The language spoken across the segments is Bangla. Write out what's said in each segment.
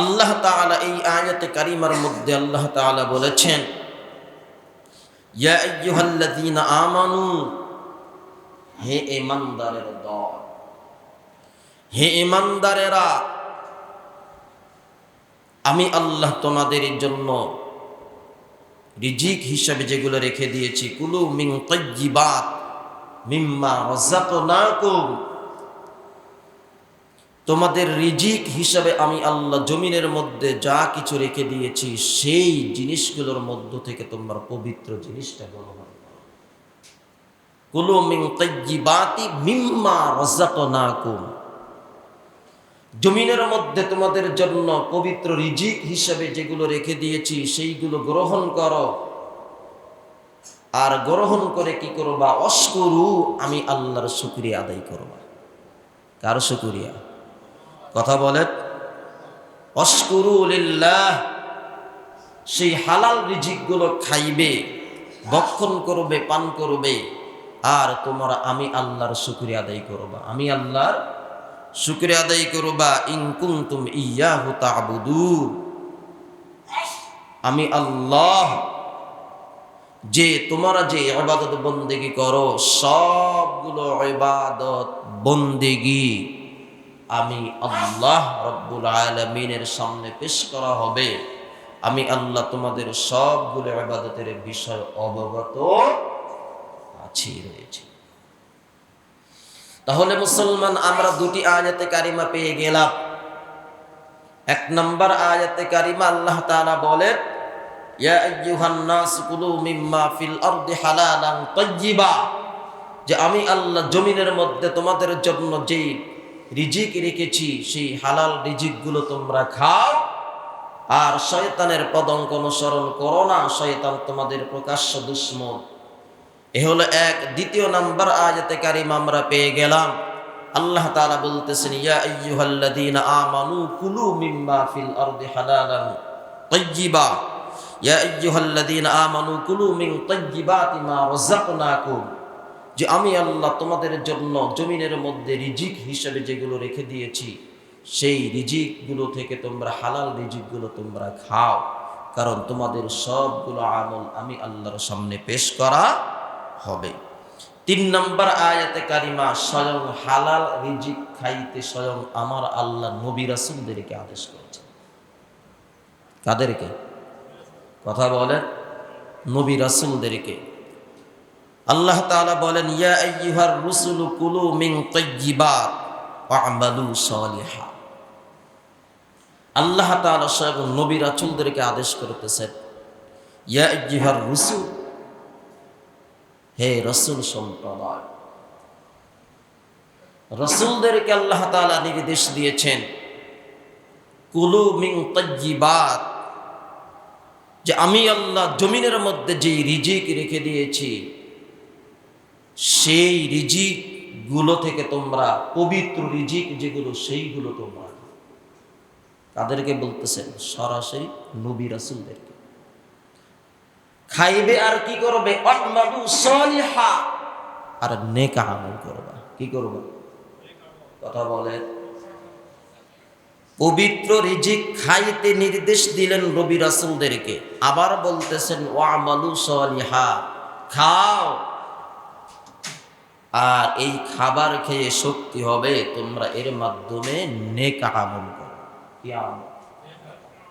আল্লাহ তাআলা এই আয়াতে কারিমার মধ্যে আল্লাহ তাআলা বলেছেন আমানু, হে ইমানদারের দল, হে ইমানদারেরা আমি আল্লাহ তোমাদের জন্য রিজিক হিসাবে যেগুলো রেখে দিয়েছি, কুলু মিন তাইয়্যিবাত মিম্মা রাযাকনাকুম তোমাদের রিজিক হিসাবে আমি আল্লাহ জমিনের মধ্যে যা কিছু রেখে দিয়েছি, সেই জিনিসগুলোর মধ্য থেকে তোমরা পবিত্র জিনিসটা গ্রহণ মিন জমিনের মধ্যে তোমাদের জন্য পবিত্র রিজিক হিসাবে যেগুলো রেখে দিয়েছি, সেইগুলো গ্রহণ করো। আর গ্রহণ করে কি করবা? অস্করু আমি আল্লাহর শুক্রিয়া আদায় করবা। কার শুক্রিয়া? কথা বলেন অস্করু সেই হালাল রিজিকগুলো খাইবে ভক্ষণ করবে, পান করবে, আর তোমরা আমি আল্লাহর শুক্রিয়া আদায় করবা। আমি আল্লাহর শুক্রিয়া আদায় করবা ইনকুম তুম ইয়াহু তাবুদু আমি আল্লাহ, যে তোমরা যে ইবাদত বন্দেগি করো, সবগুলো ইবাদত বন্দেগি। আমি আল্লাহ রব্বুল আলমিনের সামনে পেশ করা হবে। আমি আল্লাহ তোমাদের সবগুলো ইবাদতের বিষয় অবগত আছি, রয়েছে। তাহলে মুসলমান, আমরা দুটি আয়াতে কারিমা পেয়ে গেলাম। এক নম্বর আয়াতে কারিমা আল্লাহ তাআলা বলেন যে আমি আল্লাহ জমিনের মধ্যে তোমাদের জন্য যেই রিজিক রেখেছি, সেই হালাল রিজিকগুলো তোমরা খাও। আর শয়তানের পদঙ্ক অনুসরণ করো না, শয়তান তোমাদের প্রকাশ্য দুশ্মন। এ হলো এক। দ্বিতীয় নাম্বার আয়াতে কারিম আমরা পেয়ে গেলাম। আল্লাহ তাআলা বলতেছেন, ইয়া আইয়ুহাল্লাযীনা আমানু কুলু মিম্মা ফিল আরদি হালালান তাইয়্যিবা। ইয়া আমানু কুলু মিন তাইয়্যিবাতি মা রাযাকনাকুম। যে আমি আল্লাহ তোমাদের জন্য জমিনের মধ্যে রিজিক হিসেবে যেগুলো রেখে দিয়েছি, সেই রিজিকগুলো থেকে তোমরা, হালাল রিজিকগুলো তোমরা খাও। কারণ তোমাদের সবগুলো আমল আমি আল্লাহর সামনে পেশ করা হবে। তিন নম্বর আয়াতে কারিমা, স্বয়ং হালাল রিজিক খাইতে স্বয়ং আমার আল্লাহ নবী রাসুলদেরকে আদেশ করেছে কাদেরকে? কথা বলেন, নবী রাসুলদেরকে। আল্লাহ তাআলা বলেন, ইয়া আইয়ুহার কুলু মিন তাইয়্যিবাত ওয়া'মালু আল্লাহ তাআলা স্বয়ং নবী রাসূলদেরকে আদেশ করতেছেন, ইয়া রুসুল, হে রসুল সম্প্রদায়, রসুলদেরকে আল্লাহ তাআলা নির্দেশ দিয়েছেন, কুলু মিং তাইয়্যিবাত, যে আমি আল্লাহ জমিনের মধ্যে যেই রিজিক রেখে দিয়েছি সেই রিজিকগুলো থেকে তোমরা, পবিত্র রিজিক যেগুলো, সেইগুলো তোমরা। তাদেরকে বলতেছেন সরাসরি নবী রাসুলদেরকে। খাইবে আর কি করবে? আর নেকা আমল করবা। কি করবা? কথা বলেন। পবিত্র রিজিক খাইতে নির্দেশ দিলেন রবি রাসুলদেরকে। আবার বলতেছেন ওয়ামালু সলিহা। খাও। আর এই খাবার খেয়ে শক্তি হবে, তোমরা এর মাধ্যমে নেকা আমল করো।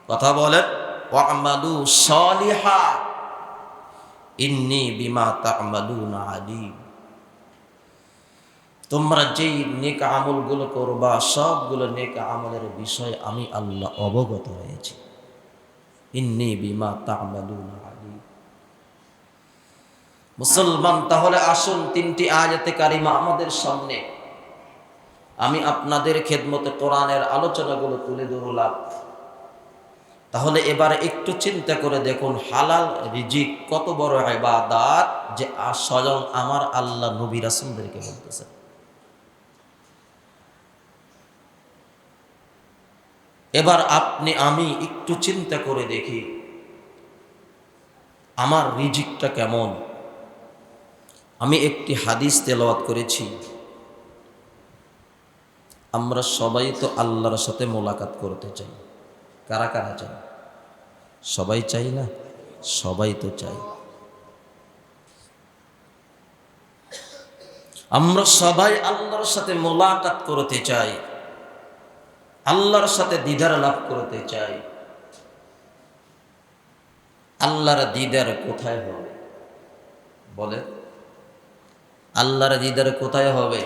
কথা বলেন, ওয়ামালু সলিহা, ইন্নি বিমা তা'মালুনা আলিম। তোমরা যেই নেক আমলগুলো করবা, সবগুলো নেক আমলের বিষয় আমি আল্লাহ অবগত হয়েছি ইন্নি বিমা তা'মালুনা আলিম। মুসলমান, তাহলে আসুন তিনটি আয়াতে কারিমা আমাদের সামনে। আমি আপনাদের খেদমতে কোরআনের আলোচনাগুলো তুলে ধরলাম। তাহলে এবারে একটু চিন্তা করে দেখুন, হালাল রিজিক কত বড় ইবাদাত যে স্বয়ং আমার আল্লাহ নবী রাসূলদেরকে বলতেছেন। এবার আপনি, আমি একটু চিন্তা করে দেখি, আমার রিজিকটা কেমন? আমি একটি হাদিস তেলাওয়াত করেছি। আমরা সবাই তো আল্লাহর সাথে মোলাকাত করতে চাই। কারা কারা চায়? সবাই চাই না? সবাই তো চাই আমরা সবাই আল্লাহর সাথে মোলাকাত করতে চাই। আল্লাহর সাথে দিদার লাভ করতে চাই। আল্লাহর দিদার কোথায় হবে? বলে আল্লাহর দিদার কোথায় হবে?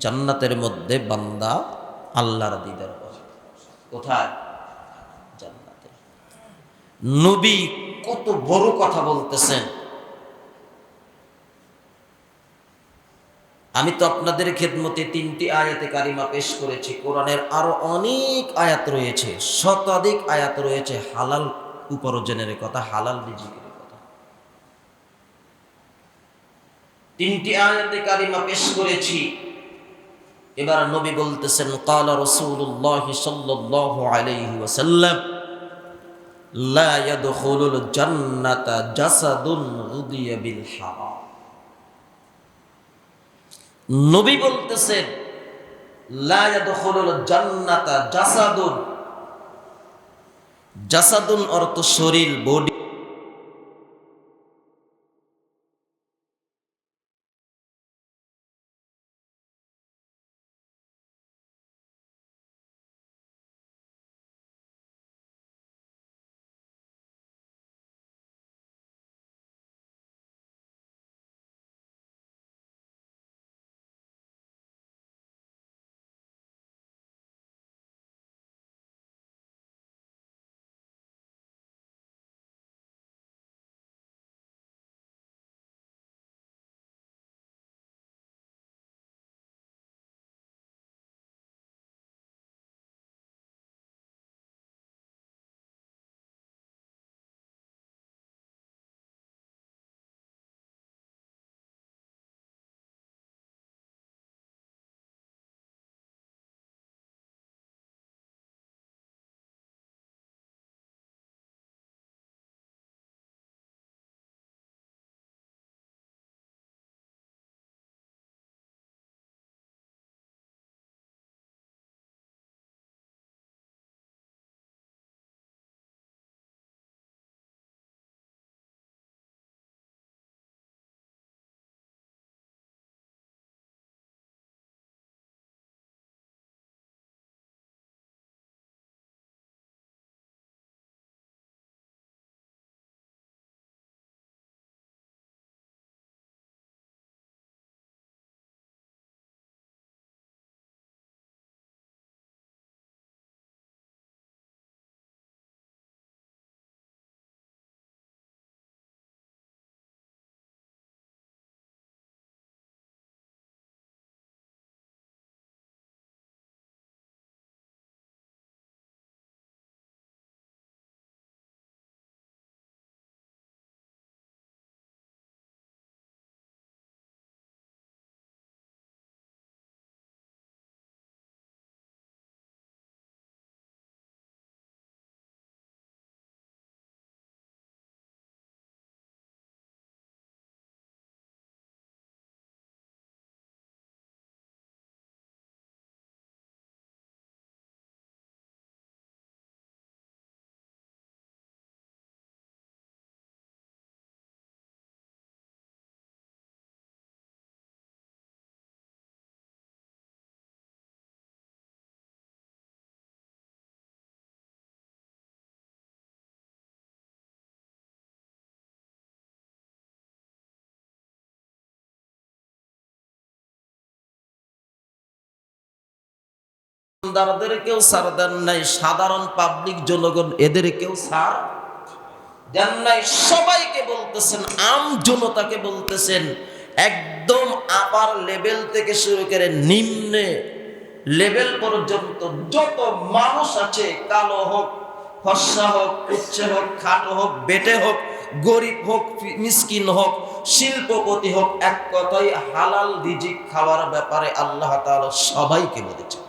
জান্নাতের মধ্যে বান্দা আল্লাহর দিদার কোথায়? জান্নাতে। নবী কত বড় কথা বলতেছেন। আমি তো আপনাদের খেদমতে তিনটি আয়াতে কারিমা পেশ করেছি। কোরআনের আরও অনেক আয়াত রয়েছে, শতাধিক আয়াত রয়েছে। হালাল উপার্জনের কথা হালাল রিজিকের কথা তিনটি আয়াতে কারিমা পেশ করেছি। এবার নবী বলতেছেন, কালা রসুল্লাহ সাল্লাল্লাহু আলাইহি ওয়াসাল্লাম, লা ইয়াদখুলুল জান্নাতা জাসাদুন গুদিয়া বিল নবী বলতেছেন, লা ইয়াদখুলুল জান্নাতা জাসাদুন। জাসাদুন অর্থ শরীর, বডি। কেউ ছাড় দেন নাই, সাধারণ পাবলিক জনগণ এদের কেউ ছাড় দেন নাই। সবাইকে বলতেছেন, আম জনতাকে বলতেছেন, একদম আপার লেভেল থেকে শুরু করে নিম্নে লেভেল পর্যন্ত যত মানুষ আছে, কালো হোক, ফর্সা হোক উচ্চে হোক, খাটো হোক, বেটে হোক, গরিব হোক, মিসকিন হোক, শিল্পপতি হোক, এক কথাই হালাল রিজিক খাওয়ার ব্যাপারে আল্লাহ তাআলা সবাইকে বলেছেন।